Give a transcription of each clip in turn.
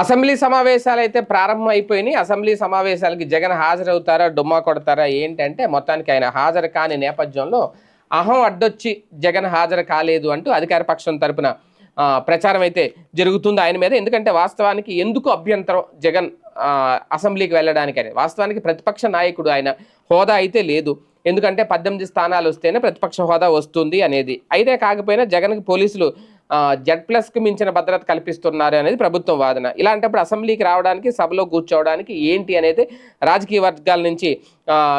Assembly సమావేశాలు అయితే ప్రారంభం అయిపోయినాయి అసెంబ్లీ సమావేశాలకి జగన్ హాజరవుతారా డుమ్మా కొడతారా ఏంటంటే మొత్తానికి ఆయన హాజరు కాని నేపథ్యంలో అహం అడ్డొచ్చి జగన్ హాజరు కాలేదు అంటూ అధికార పక్షం తరపున ప్రచారం అయితే జరుగుతుంది ఆయన మీద. ఎందుకంటే వాస్తవానికి ఎందుకు అభ్యంతరం జగన్ అసెంబ్లీకి వెళ్ళడానికి అని వాస్తవానికి ప్రతిపక్ష నాయకుడు ఆయన హోదా అయితే లేదు. ఎందుకంటే పద్దెనిమిది స్థానాలు వస్తేనే ప్రతిపక్ష హోదా వస్తుంది అనేది. అయితే కాకపోయినా జగన్కి పోలీసులు జెడ్ ప్లస్కి మించిన భద్రత కల్పిస్తున్నారు అనేది ప్రభుత్వం వాదన. ఇలాంటప్పుడు అసెంబ్లీకి రావడానికి సభలో కూర్చోవడానికి ఏంటి అనేది రాజకీయ వర్గాల నుంచి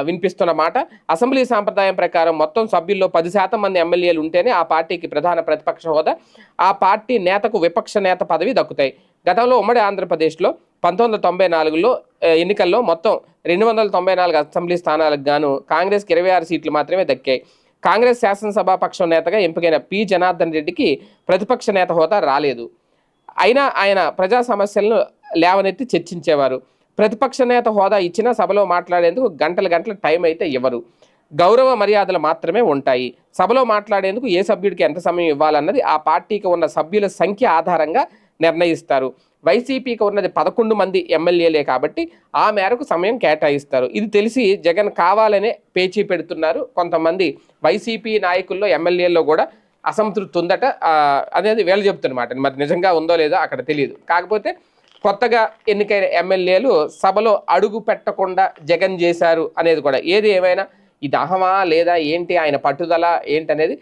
వినిపిస్తున్న మాట. అసెంబ్లీ సాంప్రదాయం ప్రకారం మొత్తం సభ్యుల్లో పది శాతం మంది ఎమ్మెల్యేలు ఉంటేనే ఆ పార్టీకి ప్రధాన ప్రతిపక్ష హోదా. ఆ పార్టీ నేతకు విపక్ష నేత పదవి దక్కుతాయి. గతంలో ఉమ్మడి ఆంధ్రప్రదేశ్లో పంతొమ్మిది వందల తొంభై నాలుగులో ఎన్నికల్లో మొత్తం రెండు వందల తొంభై నాలుగు అసెంబ్లీ స్థానాలకు గాను కాంగ్రెస్కి ఇరవై ఆరు సీట్లు మాత్రమే దక్కాయి. కాంగ్రెస్ శాసనసభాపక్షం నేతగా ఎంపికైన పి. జనార్దన్ రెడ్డికి ప్రతిపక్ష నేత హోదా రాలేదు. అయినా ఆయన ప్రజా సమస్యలను లేవనెత్తి చర్చించేవారు. ప్రతిపక్ష నేత హోదా ఇచ్చినా సభలో మాట్లాడేందుకు గంటల గంటల టైం అయితే ఇవ్వరు. గౌరవ మర్యాదలు మాత్రమే ఉంటాయి. సభలో మాట్లాడేందుకు ఏ సభ్యుడికి ఎంత సమయం ఇవ్వాలన్నది ఆ పార్టీకి ఉన్న సభ్యుల సంఖ్య ఆధారంగా నిర్ణయిస్తారు. వైసీపీకి ఉన్నది పదకొండు మంది ఎమ్మెల్యేలే కాబట్టి ఆ మేరకు సమయం కేటాయిస్తారు. ఇది తెలిసి జగన్ కావాలనే పేచీ పెడుతున్నారు. కొంతమంది వైసీపీ నాయకుల్లో ఎమ్మెల్యేల్లో కూడా అసంతృప్తి ఉందట అనేది వీళ్ళు చెప్తున్నమాట మరి నిజంగా ఉందో లేదో అక్కడ తెలియదు కాకపోతే కొత్తగా ఎన్నికైన ఎమ్మెల్యేలు సభలో అడుగు పెట్టకుండా జగన్ చేశారు అనేది కూడా. ఏది ఏమైనా ఇది అహమా లేదా ఏంటి ఆయన పట్టుదల ఏంటనేది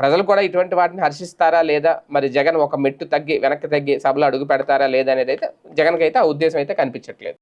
ప్రజలు కూడా ఇటువంటి వాటిని హర్షిస్తారా లేదా? మరి జగన్ ఒక మెట్టు తగ్గి వెనక్కి తగ్గి సభలో అడుగు పెడతారా లేదా అనేది అయితే జగన్కి అయితే ఆ ఉద్దేశం అయితే కనిపించట్లేదు.